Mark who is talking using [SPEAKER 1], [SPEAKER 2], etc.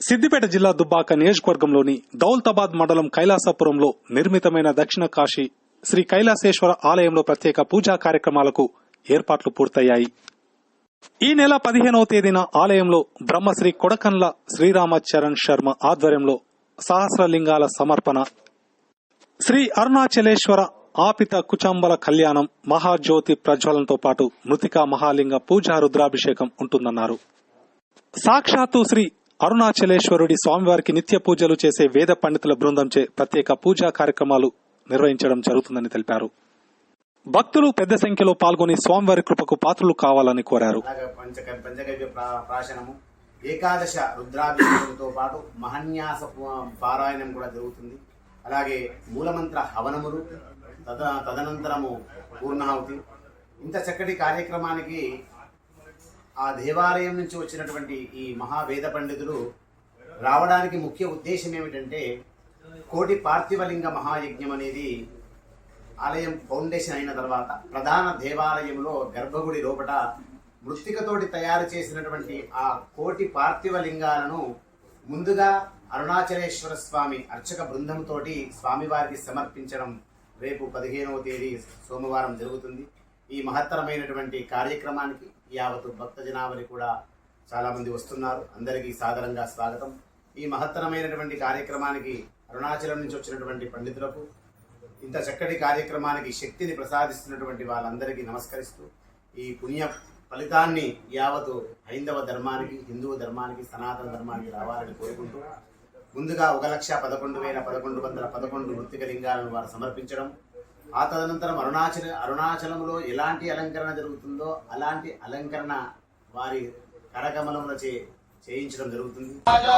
[SPEAKER 1] సిద్దిపేట జిల్లా దుబ్బాక నియోజకవర్గంలోని దౌల్తాబాద్ మండలం కైలాసపురంలో నిర్మితమైన దక్షిణ కాశీ శ్రీ కైలాసేశ్వర ఆలయంలో ప్రత్యేక పూజా కార్యక్రమాలకు ఏర్పాట్లు పూర్తయ్యాయి. ఈ నెల పదిహేనవ తేదీన ఆలయంలో బ్రహ్మశ్రీ కొడకండ్ల శ్రీరామచరణ్ శర్మ ఆధ్వర్యంలో సహస్రలింగాల సమర్పణ. శ్రీ అరుణాచలేశ్వర ఆపిత కుచంబల కళ్యాణం మహాజ్యోతి ప్రజ్వలంతో పాటు మృతికా మహాలింగ పూజా రుద్రాభిషేకం ఉంటుందన్నారు. సాక్షాత్తు శ్రీ అరుణాచలేశ్వరుడి స్వామివారికి నిత్య పూజలు చేసే వేద పండితుల బృందంచే ప్రత్యేక పూజా కార్యక్రమాలు నిర్వహించడం జరుగుతుందని తెలిపారు. భక్తులు పెద్ద సంఖ్యలో పాల్గొని స్వామివారి కృపకు పాత్రలు కావాలని కోరారు.
[SPEAKER 2] ఏకాదశ రుద్రాభిషేకంతో పాటు మహన్యాస పారాయణం కూడా జరుగుతుంది. అలాగే మూలమంత్ర హవనములు తద తదనంతరము పూర్ణాహుతి. ఇంత చక్కటి కార్యక్రమానికి ఆ దేవాలయం నుంచి వచ్చినటువంటి ఈ మహావేద పండితులు రావడానికి ముఖ్య ఉద్దేశం ఏమిటంటే కోటి పార్థివలింగ మహాయజ్ఞం అనేది ఆలయం ఫౌండేషన్ అయిన తర్వాత ప్రధాన దేవాలయంలో గర్భగుడి లోపట మృత్తికతోటి తయారు చేసినటువంటి ఆ కోటి పార్థివ లింగాలను ముందుగా అరుణాచలేశ్వర స్వామి అర్చక బృందంతోటి స్వామివారికి సమర్పించడం రేపు పదిహేనవ తేదీ సోమవారం జరుగుతుంది. ఈ మహత్తరమైనటువంటి కార్యక్రమానికి యావత్ భక్త జనావళి కూడా చాలామంది వస్తున్నారు. అందరికీ సాదరంగా స్వాగతం. ఈ మహత్తరమైనటువంటి కార్యక్రమానికి అరుణాచలం నుంచి వచ్చినటువంటి పండితులకు ఇంత చక్కటి కార్యక్రమానికి శక్తిని ప్రసాదిస్తున్నటువంటి వాళ్ళందరికీ నమస్కరిస్తూ ఈ పుణ్య ఫలితాన్ని యావతు హైందవ ధర్మానికి హిందూ ధర్మానికి సనాతన ధర్మానికి రావాలని కోరుకుంటూ ముందుగా ఒక లక్ష పదకొండు వేల పదకొండు వందల పదకొండు మృతిక లింగాలను వారు సమర్పించడం ఆ తదనంతరం అరుణాచల అరుణాచలంలో ఎలాంటి అలంకరణ జరుగుతుందో అలాంటి అలంకరణ వారి కరకమలములచే చేయించడం జరుగుతుంది.